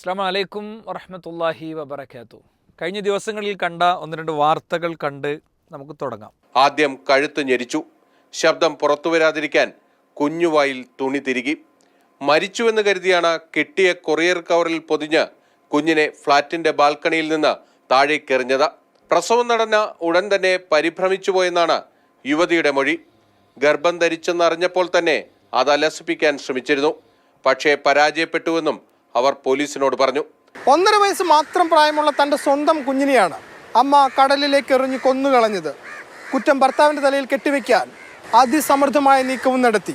അസ്സാം വലൈക്കും വറഹമത്തല്ലാഹി വബർക്കാത്തു കഴിഞ്ഞ ദിവസങ്ങളിൽ കണ്ട ഒന്ന് രണ്ട് വാർത്തകൾ കണ്ട് നമുക്ക് തുടങ്ങാം. ആദ്യം കഴുത്ത് ഞെരിച്ചു. ശബ്ദം പുറത്തു വരാതിരിക്കാൻ കുഞ്ഞുവായിൽ തുണി തിരികി. മരിച്ചുവെന്ന് കരുതിയാണ് കിട്ടിയ കൊറിയർ കവറിൽ പൊതിഞ്ഞ് കുഞ്ഞിനെ ഫ്ളാറ്റിന്റെ ബാൽക്കണിയിൽ നിന്ന് താഴേക്കെറിഞ്ഞത് പ്രസവം നടന്ന ഉടൻ തന്നെ പരിഭ്രമിച്ചുപോയെന്നാണ് യുവതിയുടെ മൊഴി. ഗർഭം ധരിച്ചെന്നറിഞ്ഞപ്പോൾ തന്നെ അത് അലസിപ്പിക്കാൻ ശ്രമിച്ചിരുന്നു. പക്ഷേ പരാജയപ്പെട്ടുവെന്നും അവർ പോലീസിനോട് പറഞ്ഞു. ഒന്നര വയസ്സ് മാത്രം പ്രായമുള്ള തന്റെ സ്വന്തം കുഞ്ഞിനെയാണ് അമ്മ കടലിലേക്ക് എറിഞ്ഞ് കൊന്നുകളഞ്ഞത്. കുറ്റം ഭർത്താവിന്റെ തലയിൽ കെട്ടിവെക്കാൻ അതിസമൃദ്ധമായ നീക്കവും നടത്തി.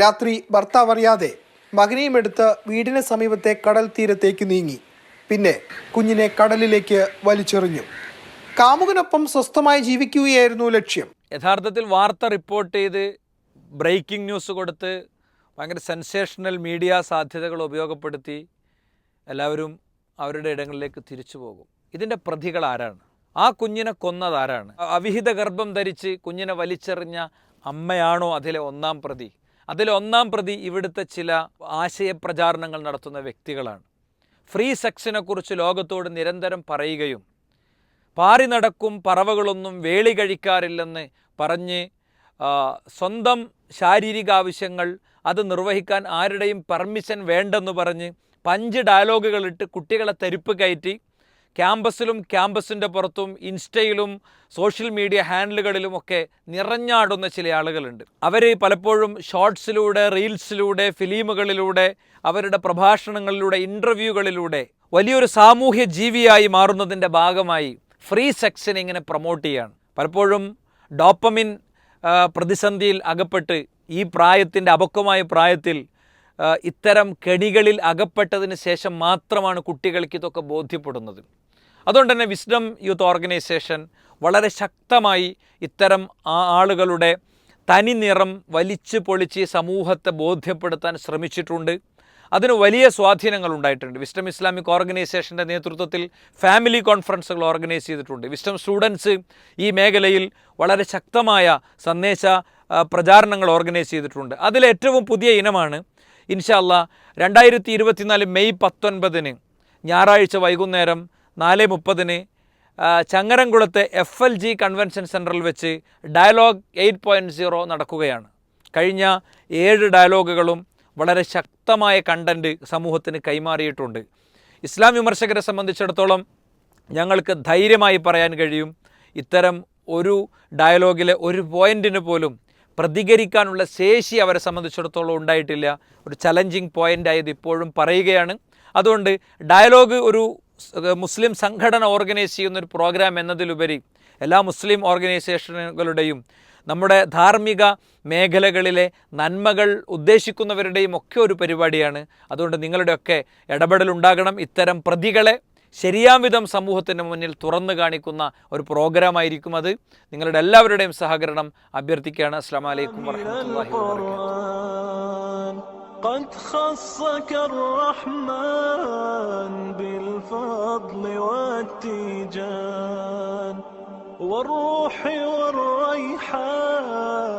രാത്രി ഭർത്താവ് അറിയാതെ മകനെയും എടുത്ത് വീടിന് സമീപത്തെ കടൽ തീരത്തേക്ക് നീങ്ങി. പിന്നെ കുഞ്ഞിനെ കടലിലേക്ക് വലിച്ചെറിഞ്ഞു. കാമുകനൊപ്പം സ്വസ്ഥമായി ജീവിക്കുകയായിരുന്നു ലക്ഷ്യം. യഥാർത്ഥത്തിൽ വാർത്ത റിപ്പോർട്ട് ചെയ്ത് ബ്രേക്കിംഗ് ന്യൂസ് കൊടുത്ത് ഭയങ്കര സെൻസേഷണൽ മീഡിയ സാധ്യതകൾ ഉപയോഗപ്പെടുത്തി എല്ലാവരും അവരുടെ ഇടങ്ങളിലേക്ക് തിരിച്ചു പോകും. ഇതിന്റെ പ്രതികൾ ആരാണ്? ആ കുഞ്ഞിനെ കൊന്നതാരാണ് അവിഹിത ഗർഭം ധരിച്ച് കുഞ്ഞിനെ വലിച്ചെറിഞ്ഞ അമ്മയാണോ അതിലെ ഒന്നാം പ്രതി? അതിലെ ഒന്നാം പ്രതി ഇവിടുത്തെ ചില ആശയപ്രചാരണങ്ങൾ നടത്തുന്ന വ്യക്തികളാണ്. ഫ്രീ സെക്സിനെ കുറിച്ച് ലോകത്തോട് നിരന്തരം പറയുകയും പാറി നടക്കും പറവകളൊന്നും വേളി കഴിക്കാറില്ലെന്ന് പറഞ്ഞ് സ്വന്തം ശാരീരിക ആവശ്യങ്ങൾ അത് നിർവഹിക്കാൻ ആരുടെയും പെർമിഷൻ വേണ്ടെന്ന് പറഞ്ഞ് പഞ്ച് ഡയലോഗുകളിട്ട് കുട്ടികളെ തെരുപ്പ് കയറ്റി. ക്യാമ്പസിലും ക്യാമ്പസിന്റെ പുറത്തും ഇൻസ്റ്റയിലും സോഷ്യൽ മീഡിയ ഹാൻഡിലുകളിലുമൊക്കെ നിറഞ്ഞാടുന്ന ചില ആളുകളുണ്ട്. അവർ പലപ്പോഴും ഷോർട്സിലൂടെ റീൽസിലൂടെ ഫിലിമുകളിലൂടെ അവരുടെ പ്രഭാഷണങ്ങളിലൂടെ ഇന്റർവ്യൂകളിലൂടെ വലിയൊരു സാമൂഹ്യ ജീവിയായി മാറുന്നതിന്റെ ഭാഗമായി ഫ്രീ സെക്സിനെ ഇങ്ങനെ പ്രൊമോട്ട് ചെയ്യാണ്. പലപ്പോഴും ഡോപ്പമിൻ പ്രതിസന്ധിയിൽ അകപ്പെട്ട് ഈ പ്രായത്തിന്റെ അപക്വമായ പ്രായത്തിൽ ഇത്തരം കെണികളിൽ അകപ്പെട്ടതിന് ശേഷം മാത്രമാണ് കുട്ടികൾക്ക് ഇതൊക്കെ ബോധ്യപ്പെടുന്നത്. അതുകൊണ്ട് തന്നെ വിസ്ഡം യൂത്ത് ഓർഗനൈസേഷൻ വളരെ ശക്തമായി ഇത്തരം ആളുകളുടെ തനി നിറം വലിച്ചു പൊളിച്ച് സമൂഹത്തെ ബോധ്യപ്പെടുത്താൻ ശ്രമിച്ചിട്ടുണ്ട്. അതിന് വലിയ സ്വാധീനങ്ങൾ ഉണ്ടായിട്ടുണ്ട്. വിസ്റ്റം ഇസ്ലാമിക് ഓർഗനൈസേഷന്റെ നേതൃത്വത്തിൽ ഫാമിലി കോൺഫറൻസുകൾ ഓർഗനൈസ് ചെയ്തിട്ടുണ്ട്. വിസ്റ്റം സ്റ്റുഡൻസ് ഈ മേഖലയിൽ വളരെ ശക്തമായ സന്ദേശ പ്രചാരണങ്ങൾ ഓർഗനൈസ് ചെയ്തിട്ടുണ്ട്. അതിലേറ്റവും പുതിയ ഇനമാണ് ഇൻഷാല്ല രണ്ടായിരത്തി ഇരുപത്തിനാല് മെയ് പത്തൊൻപതിന് ഞായറാഴ്ച വൈകുന്നേരം നാല് മുപ്പതിന് ചങ്ങരംകുളത്തെ എഫ് എൽ ജി കൺവെൻഷൻ സെന്ററിൽ വെച്ച് ഡയലോഗ് എയ്റ്റ് പോയിന്റ് സീറോ നടക്കുകയാണ്. കഴിഞ്ഞ ഏഴ് ഡയലോഗുകളും വളരെ ശക്തമായ കണ്ടന്റ് സമൂഹത്തിന് കൈമാറിയിട്ടുണ്ട്. ഇസ്ലാം വിമർശകരെ സംബന്ധിച്ചിടത്തോളം ഞങ്ങൾക്ക് ധൈര്യമായി പറയാൻ കഴിയും. ഇത്തരം ഒരു ഡയലോഗിലെ ഒരു പോയിന്റിന് പോലും പ്രതികരിക്കാനുള്ള ശേഷി അവരെ സംബന്ധിച്ചിടത്തോളം ഉണ്ടായിട്ടില്ല. ഒരു ചലഞ്ചിങ് പോയിന്റ് ആയത് ഇപ്പോഴും പറയുകയാണ്. അതുകൊണ്ട് ഡയലോഗ് ഒരു മുസ്ലിം സംഘടന ഓർഗനൈസ് ചെയ്യുന്ന ഒരു പ്രോഗ്രാം എന്നതിലുപരി എല്ലാ മുസ്ലിം ഓർഗനൈസേഷനുകളുടെയും നമ്മുടെ ധാർമ്മിക മേഖലകളിലെ നന്മകൾ ഉദ്ദേശിക്കുന്നവരുടെയും ഒക്കെ ഒരു പരിപാടിയാണ്. അതുകൊണ്ട് നിങ്ങളുടെയൊക്കെ ഇടപെടലുണ്ടാകണം. ഇത്തരം പ്രതികളെ ശരിയാം വിധം സമൂഹത്തിന് മുന്നിൽ തുറന്നു കാണിക്കുന്ന ഒരു പ്രോഗ്രാമായിരിക്കും അത് നിങ്ങളുടെ എല്ലാവരുടെയും സഹകരണം അഭ്യർത്ഥിക്കുകയാണ് അസ്സാം വലൈക്കും വാഹമത്തല്ലാഹി വാബർക്കാത്തു القرآن قد خصك الرحمن بالفضل والتيجان والروح والريحان